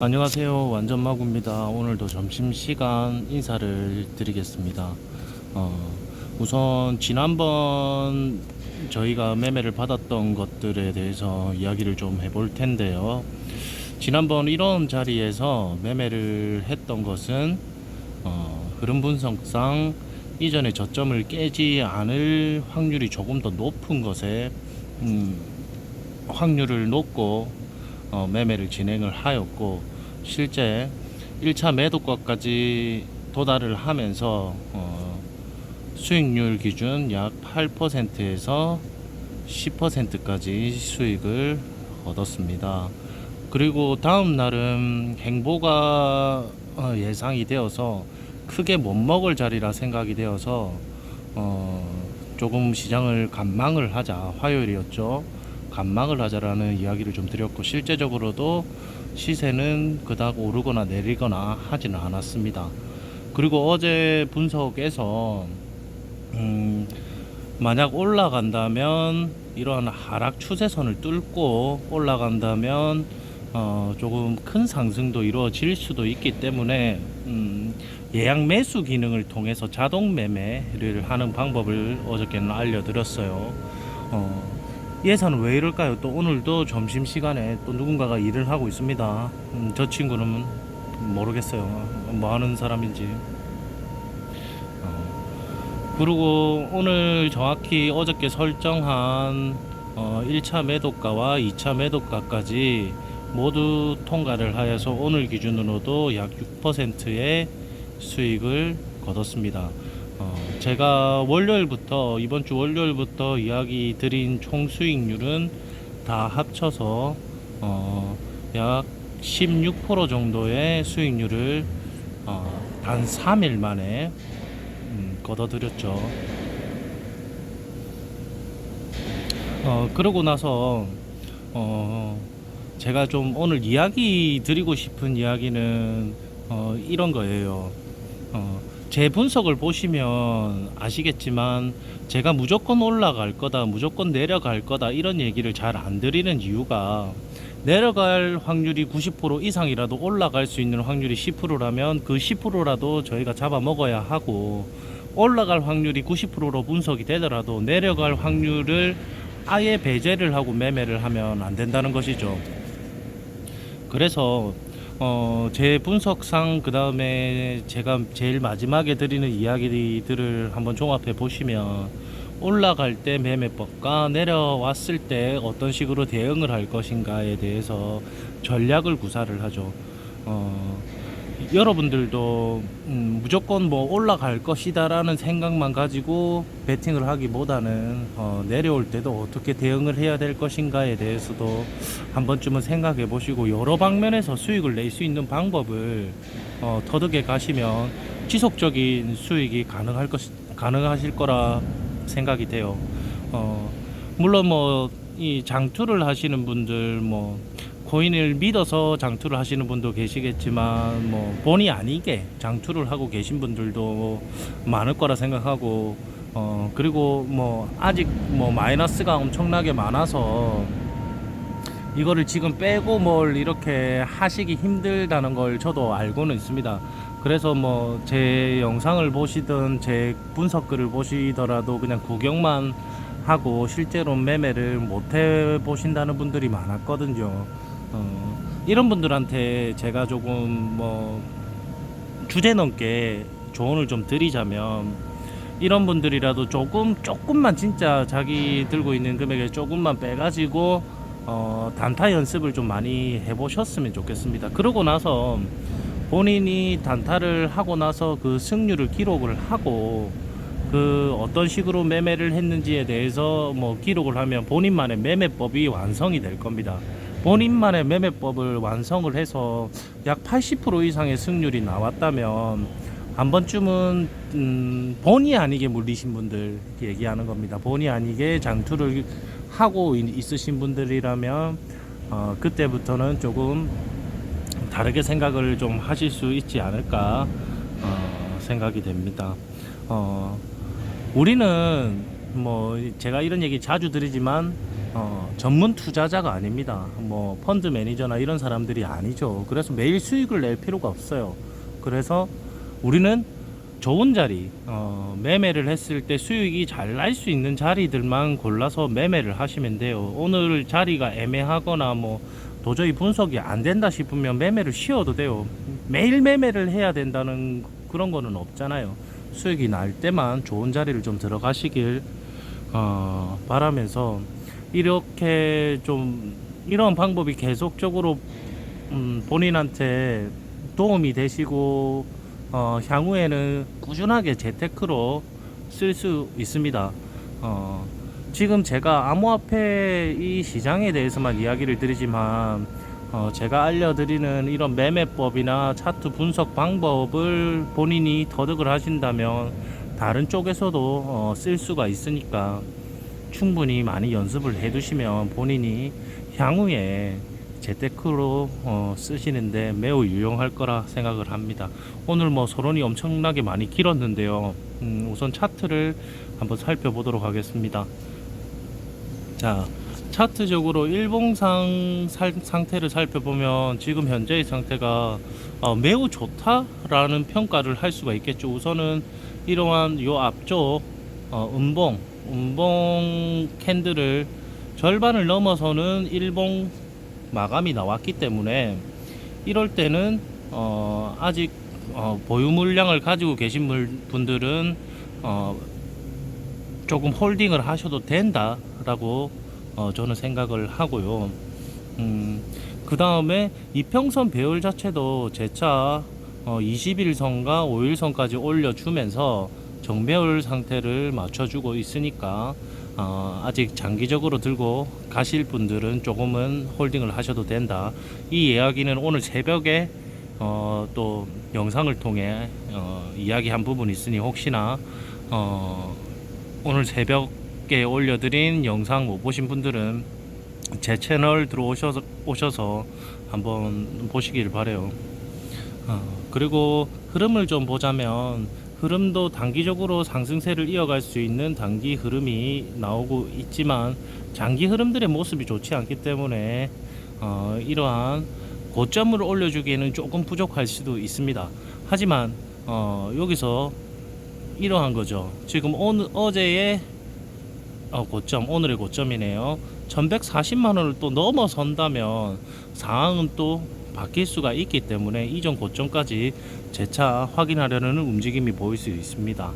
안녕하세요. 완전마구입니다. 오늘도 점심시간 인사를 드리겠습니다. 어, 우선 지난번 저희가 매매를 받았던 것들에 대해서 이야기를 좀 해볼 텐데요. 지난번 이런 자리에서 매매를 했던 것은 어, 흐름 분석상 이전에 저점을 깨지 않을 확률이 조금 더 높은 것에 음, 확률을 놓고 어, 매매를 진행을 하였고 실제 1차 매도가까지 도달을 하면서 어, 수익률 기준 약 8%에서 10%까지 수익을 얻었습니다. 그리고 다음 날은 행보가 어, 예상이 되어서 크게 못 먹을 자리라 생각이 되어서 어, 조금 시장을 관망을 하자 화요일이었죠. 관망을 하자라는 이야기를 좀 드렸고 실제적으로도 시세는 그닥 오르거나 내리거나 하지는 않았습니다. 그리고 어제 분석에서 음, 만약 올라간다면 이러한 하락 추세선을 뚫고 올라간다면 어, 조금 큰 상승도 이루어질 수도 있기 때문에 음, 예약 매수 기능을 통해서 자동 매매를 하는 방법을 어저께는 알려드렸어요. 어, 예산은 왜 이럴까요? 또 오늘도 점심 시간에 또 누군가가 일을 하고 있습니다. 음, 저 친구는 모르겠어요. 뭐 하는 사람인지. 어, 그리고 오늘 정확히 어저께 설정한 어, 1차 매도가와 2차 매도가까지 모두 통과를 하여서 오늘 기준으로도 약 6%의 수익을 거뒀습니다. 어, 제가 월요일부터 이번 주 월요일부터 이야기 드린 총 수익률은 다 합쳐서 어, 약 16% 정도의 수익률을 어, 단 3일 만에 음, 거둬들였죠. 어, 그러고 나서 어, 제가 좀 오늘 이야기 드리고 싶은 이야기는 어, 이런 거예요. 어, 제 분석을 보시면 아시겠지만 제가 무조건 올라갈 거다, 무조건 내려갈 거다 이런 얘기를 잘 안 드리는 이유가 내려갈 확률이 90% 이상이라도 올라갈 수 있는 확률이 10%라면 그 10%라도 저희가 잡아 먹어야 하고 올라갈 확률이 90%로 분석이 되더라도 내려갈 확률을 아예 배제를 하고 매매를 하면 안 된다는 것이죠. 그래서 어, 제 분석상 그 다음에 제가 제일 마지막에 드리는 이야기들을 한번 종합해 보시면 올라갈 때 매매법과 내려왔을 때 어떤 식으로 대응을 할 것인가에 대해서 전략을 구사를 하죠. 어, 여러분들도 음, 무조건 뭐 올라갈 것이다라는 생각만 가지고 베팅을 하기보다는 어, 내려올 때도 어떻게 대응을 해야 될 것인가에 대해서도 한 번쯤은 생각해 보시고 여러 방면에서 수익을 낼 수 있는 방법을 어, 터득해 가시면 지속적인 수익이 가능할 것 가능하실 거라 생각이 돼요. 어, 물론 뭐 이 장투를 하시는 분들 뭐 코인을 믿어서 장투를 하시는 분도 계시겠지만 뭐 본의 아니게 장투를 하고 계신 분들도 많을 거라 생각하고 어 그리고 뭐 아직 뭐 마이너스가 엄청나게 많아서 이거를 지금 빼고 뭘 이렇게 하시기 힘들다는 걸 저도 알고는 있습니다. 그래서 뭐 제 영상을 보시든 제 분석글을 보시더라도 그냥 구경만 하고 실제로 매매를 못 해 보신다는 분들이 많았거든요. 어, 이런 분들한테 제가 조금 뭐 주제 넘게 조언을 좀 드리자면 이런 분들이라도 조금 조금만 진짜 자기 들고 있는 금액에 조금만 빼가지고 어, 단타 연습을 좀 많이 해보셨으면 좋겠습니다. 그러고 나서 본인이 단타를 하고 나서 그 승률을 기록을 하고 그 어떤 식으로 매매를 했는지에 대해서 뭐 기록을 하면 본인만의 매매법이 완성이 될 겁니다. 본인만의 매매법을 완성을 해서 약 80% 이상의 승률이 나왔다면 한 번쯤은 음, 본의 아니게 물리신 분들 얘기하는 겁니다. 본의 아니게 장투를 하고 있- 있으신 분들이라면 어, 그때부터는 조금 다르게 생각을 좀 하실 수 있지 않을까 어, 생각이 됩니다. 어, 우리는 뭐 제가 이런 얘기 자주 드리지만 어, 전문 투자자가 아닙니다. 뭐 펀드 매니저나 이런 사람들이 아니죠. 그래서 매일 수익을 낼 필요가 없어요. 그래서 우리는 좋은 자리, 어, 매매를 했을 때 수익이 잘 날 수 있는 자리들만 골라서 매매를 하시면 돼요. 오늘 자리가 애매하거나 뭐 도저히 분석이 안 된다 싶으면 매매를 쉬어도 돼요. 매일 매매를 해야 된다는 그런 거는 없잖아요. 수익이 날 때만 좋은 자리를 좀 들어가시길 어, 바라면서 이렇게 좀 이런 방법이 계속적으로 음, 본인한테 도움이 되시고 어, 향후에는 꾸준하게 재테크로 쓸 수 있습니다. 어, 지금 제가 암호화폐 이 시장에 대해서만 이야기를 드리지만 어, 제가 알려드리는 이런 매매법이나 차트 분석 방법을 본인이 터득을 하신다면 다른 쪽에서도 어, 쓸 수가 있으니까 충분히 많이 연습을 해 두시면 본인이 향후에 재테크로 어, 쓰시는데 매우 유용할 거라 생각을 합니다. 오늘 뭐 서론이 엄청나게 많이 길었는데요. 음, 우선 차트를 한번 살펴보도록 하겠습니다. 자, 차트적으로 일봉상 살- 상태를 살펴보면 지금 현재의 상태가 어, 매우 좋다라는 평가를 할 수가 있겠죠. 우선은 이러한 요 앞쪽 어, 음봉, 음봉 캔들을 절반을 넘어서는 일봉 마감이 나왔기 때문에 이럴 때는 어, 아직 어, 보유 물량을 가지고 계신 물- 분들은 어, 조금 홀딩을 하셔도 된다라고 어, 저는 생각을 하고요. 음, 그 다음에 이평선 배열 자체도 재차 어, 21선과 5일선까지 올려주면서 정배열 상태를 맞춰주고 있으니까 어, 아직 장기적으로 들고 가실 분들은 조금은 홀딩을 하셔도 된다. 이 이야기는 오늘 새벽에 어, 또 영상을 통해 어, 이야기한 부분이 있으니 혹시나 어, 오늘 새벽에 올려드린 영상 못 보신 분들은 제 채널 들어오셔서 오셔서 한번 보시길 바래요. 어, 그리고 흐름을 좀 보자면 흐름도 단기적으로 상승세를 이어갈 수 있는 단기 흐름이 나오고 있지만 장기 흐름들의 모습이 좋지 않기 때문에 어, 이러한 고점을 올려주기에는 조금 부족할 수도 있습니다. 하지만 어, 여기서 이러한 거죠. 지금 오늘 어제의 어, 고점 오늘의 고점이네요. 1140만 원을 또 넘어선다면 상황은 또 바뀔 수가 있기 때문에 이전 고점까지 재차 확인하려는 움직임이 보일 수 있습니다.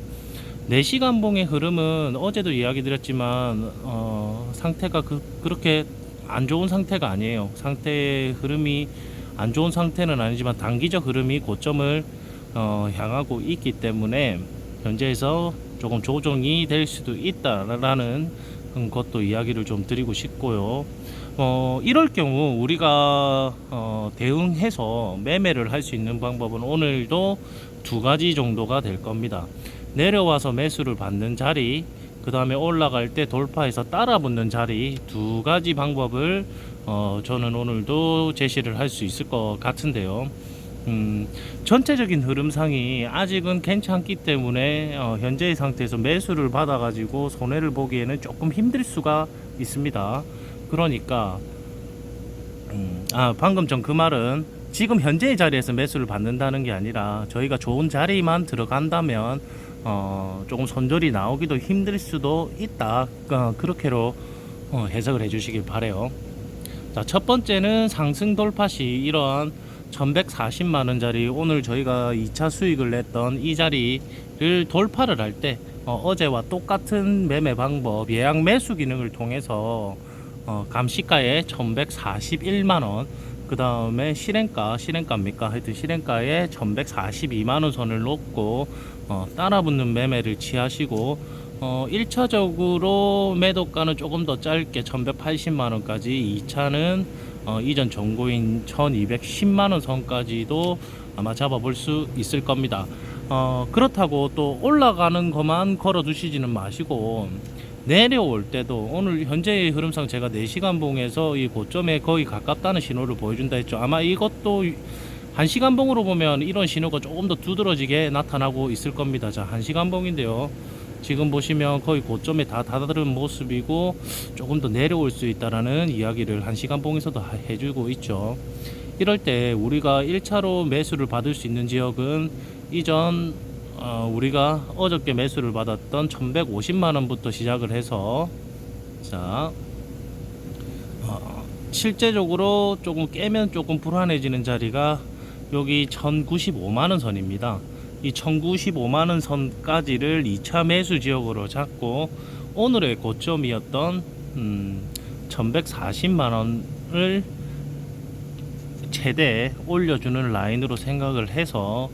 4시간 봉의 흐름은 어제도 이야기 드렸지만 어, 상태가 그, 그렇게 안 좋은 상태가 아니에요. 상태의 흐름이 안 좋은 상태는 아니지만 단기적 흐름이 고점을 어, 향하고 있기 때문에 현재에서 조금 조정이 될 수도 있다라는 것도 이야기를 좀 드리고 싶고요. 어, 이럴 경우 우리가 어, 대응해서 매매를 할 수 있는 방법은 오늘도 두 가지 정도가 될 겁니다. 내려와서 매수를 받는 자리, 그 다음에 올라갈 때 돌파해서 따라 붙는 자리 두 가지 방법을 어, 저는 오늘도 제시를 할 수 있을 것 같은데요. 음, 전체적인 흐름상이 아직은 괜찮기 때문에 어, 현재의 상태에서 매수를 받아가지고 손해를 보기에는 조금 힘들 수가 있습니다. 그러니까 음, 아 방금 전 그 말은 지금 현재의 자리에서 매수를 받는다는 게 아니라 저희가 좋은 자리만 들어간다면 어, 조금 손절이 나오기도 힘들 수도 있다. 어, 그렇게로 어, 해석을 해주시길 바래요. 자, 첫 번째는 상승 돌파 시 이러한 1140만 원짜리 오늘 저희가 2차 수익을 냈던 이 자리를 돌파를 할때 어, 제와 똑같은 매매 방법 예약 매수 기능을 통해서 어, 감시가에 1141만 원, 그 다음에 실행가, 실행가입니까? 하여튼 실행가에 1142만 원 선을 놓고 어, 따라붙는 매매를 취하시고 어, 1차적으로 매도가는 조금 더 짧게 1180만 원까지, 2차는 어, 이전 정고인 1210만 원 선까지도 아마 잡아볼 수 있을 겁니다. 어, 그렇다고 또 올라가는 것만 걸어 두시지는 마시고 내려올 때도 오늘 현재의 흐름상 제가 4시간 봉에서 이 고점에 거의 가깝다는 신호를 보여준다 했죠. 아마 이것도 1시간 봉으로 보면 이런 신호가 조금 더 두드러지게 나타나고 있을 겁니다. 자, 1시간 봉인데요. 지금 보시면 거의 고점에 다 다다른 모습이고 조금 더 내려올 수 있다라는 이야기를 한 시간 봉에서도 하- 해주고 있죠. 이럴 때 우리가 1차로 매수를 받을 수 있는 지역은 이전 어, 우리가 어저께 매수를 받았던 1150만 원부터 시작을 해서 자 어, 실제적으로 조금 깨면 조금 불안해지는 자리가 여기 1095만 원 선입니다. 이 1095만 원 선까지를 2차 매수 지역으로 잡고 오늘의 고점이었던 음, 1140만 원을 최대 올려주는 라인으로 생각을 해서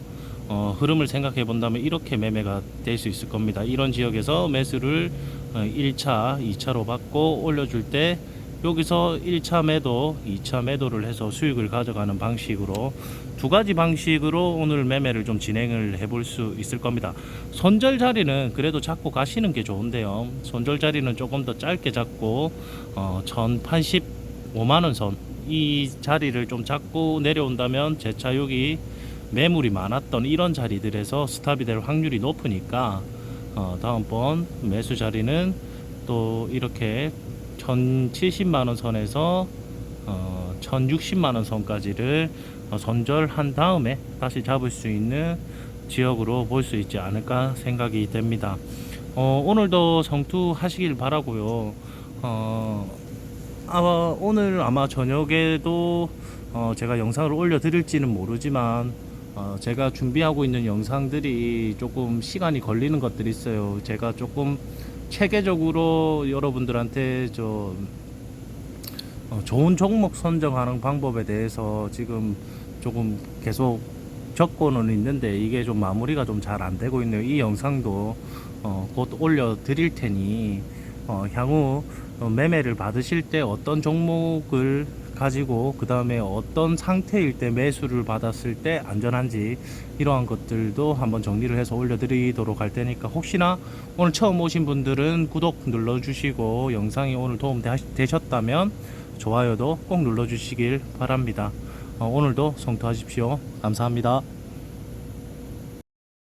어, 흐름을 생각해 본다면 이렇게 매매가 될 수 있을 겁니다. 이런 지역에서 매수를 어, 1차, 2차로 받고 올려줄 때 여기서 1차 매도, 2차 매도를 해서 수익을 가져가는 방식으로 두 가지 방식으로 오늘 매매를 좀 진행을 해볼 수 있을 겁니다. 손절 자리는 그래도 잡고 가시는 게 좋은데요. 손절 자리는 조금 더 짧게 잡고 어, 1085만 원 선 이 자리를 좀 잡고 내려온다면 재차 여기 매물이 많았던 이런 자리들에서 스탑이 될 확률이 높으니까 어, 다음번 매수 자리는 또 이렇게 1070만 원 선에서 어, 1060만 원 선까지를 어, 손절한 다음에 다시 잡을 수 있는 지역으로 볼 수 있지 않을까 생각이 됩니다. 어, 오늘도 성투하시길 바라고요. 어, 아마 오늘 아마 저녁에도 어, 제가 영상을 올려드릴지는 모르지만 어, 제가 준비하고 있는 영상들이 조금 시간이 걸리는 것들이 있어요. 제가 조금 체계적으로 여러분들한테 저 어, 좋은 종목 선정하는 방법에 대해서 지금 조금 계속 적고는 있는데 이게 좀 마무리가 좀 잘 안 되고 있네요. 이 영상도 어, 곧 올려 드릴 테니 어, 향후 어, 매매를 받으실 때 어떤 종목을 가지고 그 다음에 어떤 상태일 때 매수를 받았을 때 안전한지 이러한 것들도 한번 정리를 해서 올려드리도록 할 테니까 혹시나 오늘 처음 오신 분들은 구독 눌러주시고 영상이 오늘 도움 되- 되셨다면 좋아요도 꼭 눌러주시길 바랍니다. 어, 오늘도 성투하십시오. 감사합니다.